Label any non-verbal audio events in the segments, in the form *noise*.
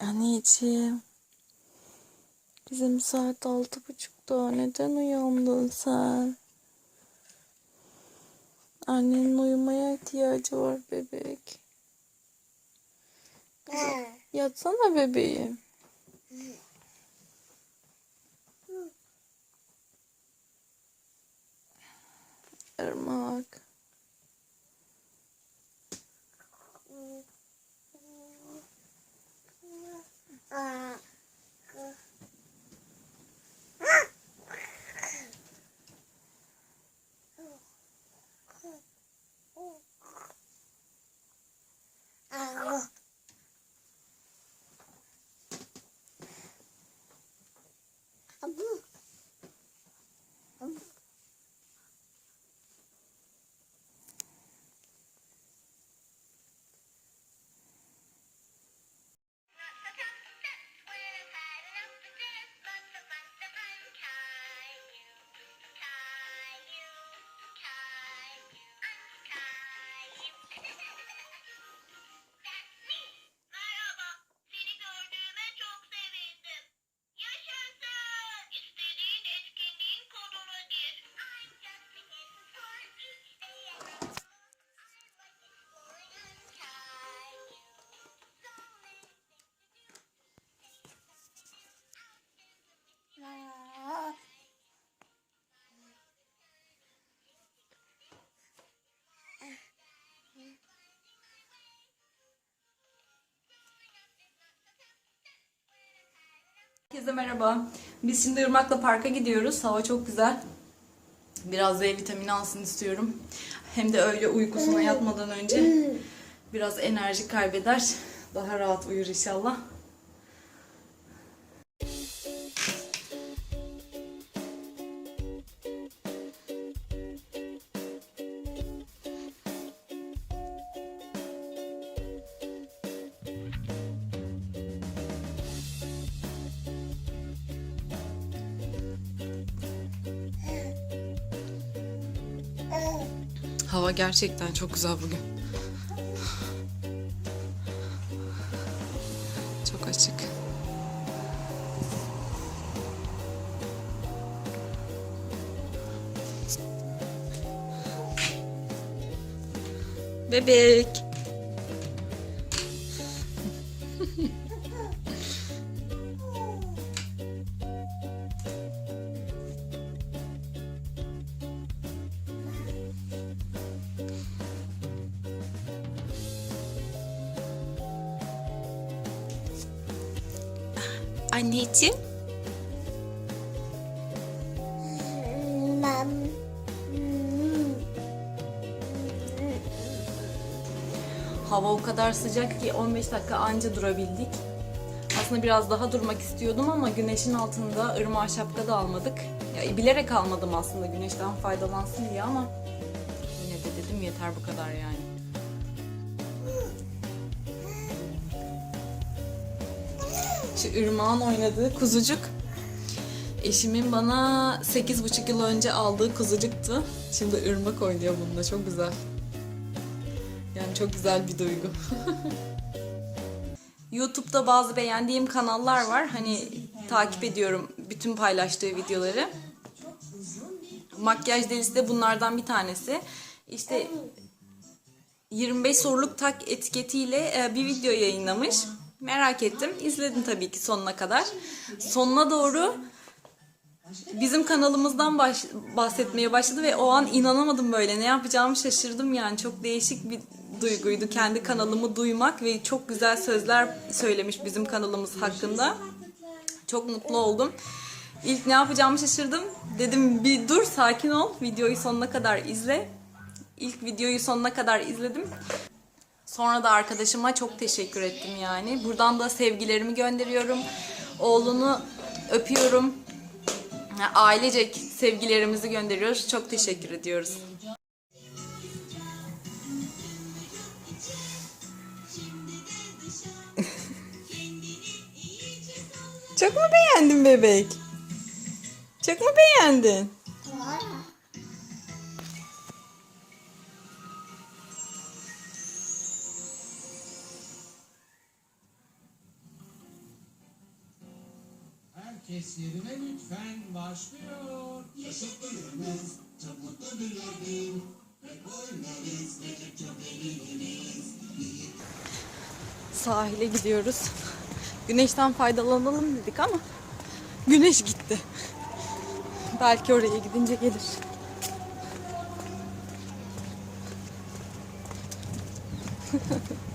Anneciğim. Bizim saat altı buçukta. Neden uyandın sen? Annenin uyumaya ihtiyacı var bebek. Yatsana bebeğim. Herkese merhaba. Biz şimdi Irmak'la parka gidiyoruz. Hava çok güzel. Biraz D vitamini alsın istiyorum. Hem de öyle uykusuna yatmadan önce biraz enerji kaybeder. Daha rahat uyur inşallah. Hava gerçekten çok güzel bugün. Çok açık. Bebek. Anneciğim. Hava o kadar sıcak ki 15 dakika anca durabildik. Aslında biraz daha durmak istiyordum ama güneşin altında ırmağa şapka da almadık. Ya, bilerek almadım aslında güneşten faydalansın diye ama yine de dedim yeter bu kadar yani. Şu ırmağın oynadığı kuzucuk eşimin bana 8,5 yıl önce aldığı kuzucuktu. Şimdi ırmak oynuyor bununla çok güzel. Yani çok güzel bir duygu. *laughs* YouTube'da bazı beğendiğim kanallar var. Hani takip ediyorum bütün paylaştığı videoları. Makyaj delisi de bunlardan bir tanesi. İşte 25 soruluk tak etiketiyle e, bir video yayınlamış. Merak ettim. İzledim tabii ki sonuna kadar. Sonuna doğru bizim kanalımızdan baş- bahsetmeye başladı ve o an inanamadım böyle. Ne yapacağımı şaşırdım yani. Çok değişik bir duyguydu kendi kanalımı duymak ve çok güzel sözler söylemiş bizim kanalımız hakkında. Çok mutlu oldum. İlk ne yapacağımı şaşırdım. Dedim bir dur sakin ol. Videoyu sonuna kadar izle. İlk videoyu sonuna kadar izledim. Sonra da arkadaşıma çok teşekkür ettim yani. Buradan da sevgilerimi gönderiyorum. Oğlunu öpüyorum. Ailecek sevgilerimizi gönderiyoruz. Çok teşekkür ediyoruz. Çok mu beğendin bebek? Çok mu beğendin? Herkes yerine lütfen başlıyor. Sahile gidiyoruz. Güneşten faydalanalım dedik ama güneş gitti. Belki oraya gidince gelir. Güneş *laughs*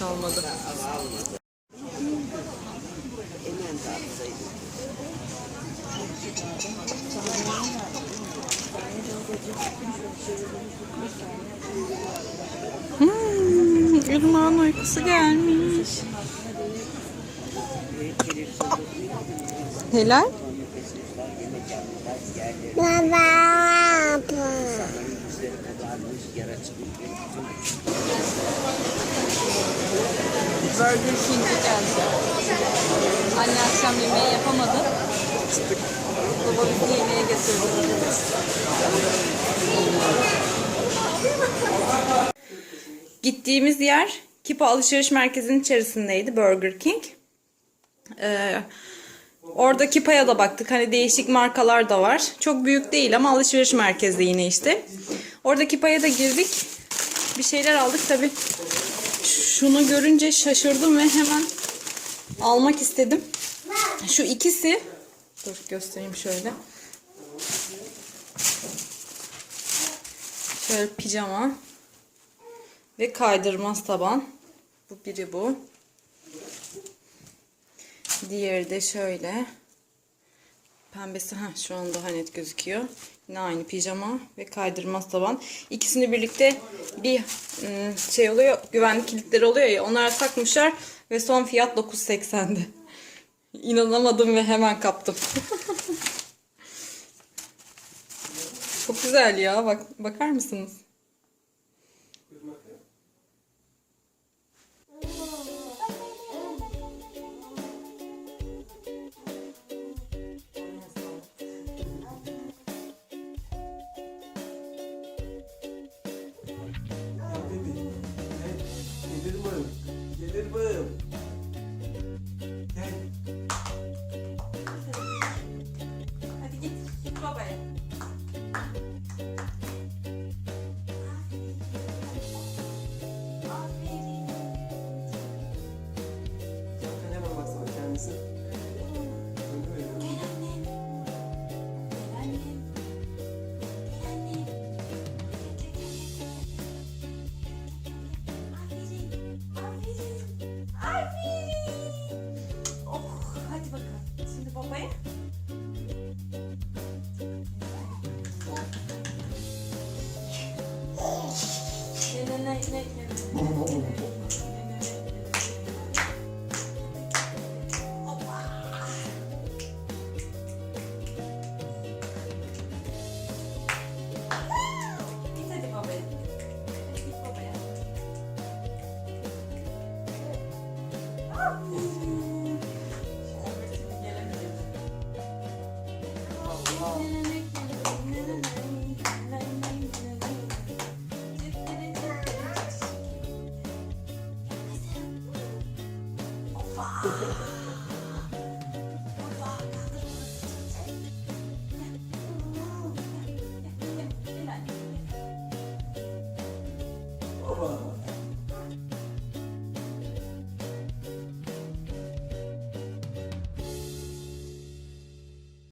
kalmadı. Hmm, Irmağın uykusu gelmiş. Helal. Burger King'e geldi. Anne akşam yemeği yapamadı. Baba bizi yemeğe getirdi. Gittiğimiz yer Kipa Alışveriş Merkezi'nin içerisindeydi Burger King. Ee, orada Kipa'ya da baktık. Hani değişik markalar da var. Çok büyük değil ama alışveriş merkezi yine işte. Orada Kipa'ya da girdik. Bir şeyler aldık tabi. Şunu görünce şaşırdım ve hemen almak istedim. Şu ikisi dur göstereyim şöyle. Şöyle pijama ve kaydırmaz taban. Bu biri bu. Diğeri de şöyle. Pembesi ha şu an daha net gözüküyor. Yine aynı pijama ve kaydırmaz taban. İkisini birlikte bir ım, şey oluyor. Güvenlik kilitleri oluyor ya. Onlara takmışlar ve son fiyat 9.80'di. İnanamadım ve hemen kaptım. *laughs* Çok güzel ya. Bak bakar mısınız? Ne ne ne ne ne. Git